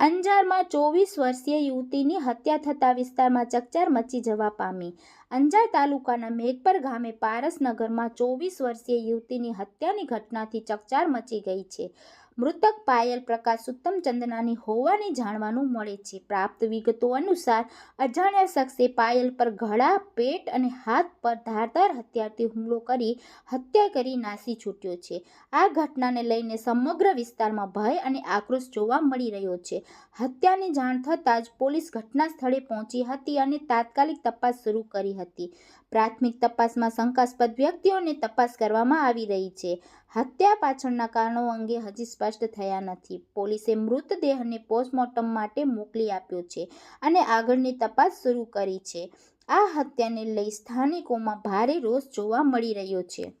અંજારમાં ચોવીસ વર્ષીય યુવતીની હત્યા થતા વિસ્તારમાં ચકચાર મચી જવા પામી. અંજાર તાલુકાના મેઘપર ગામે પારસનગરમાં ચોવીસ વર્ષીય યુવતીની હત્યાની ઘટનાથી ચકચાર મચી ગઈ છે. મૃતક પાયલ પ્રકાશ ઉત્તમ ચંદનાની હોવાની જાણવાનું મળે છે. પ્રાપ્ત વિગતો અનુસાર, અજાણ્યા શખ્સે પાયલ પર ગળા, પેટ અને હાથ પર ધારદાર હથિયારથી હુમલો કરી હત્યા કરી નાસી છૂટ્યો છે. આ ઘટનાને લઈને સમગ્ર વિસ્તારમાં ભય અને આક્રોશ જોવા મળી રહ્યો છે. હત્યાની જાણ થતાં જ પોલીસ ઘટના સ્થળે પહોંચી હતી અને તાત્કાલિક તપાસ શરૂ કરી હતી. પ્રાથમિક તપાસમાં શંકાસ્પદ વ્યક્તિઓને તપાસ કરવામાં આવી રહી છે. હત્યા પાછળના કારણો અંગે હજી સ્પષ્ટ થયા નથી. પોલીસે મૃતદેહને પોસ્ટમોર્ટમ માટે મોકલી આપ્યો છે અને આગળની તપાસ શરૂ કરી છે. આ હત્યાને લઈ સ્થાનિકોમાં ભારે રોષ જોવા મળી રહ્યો છે.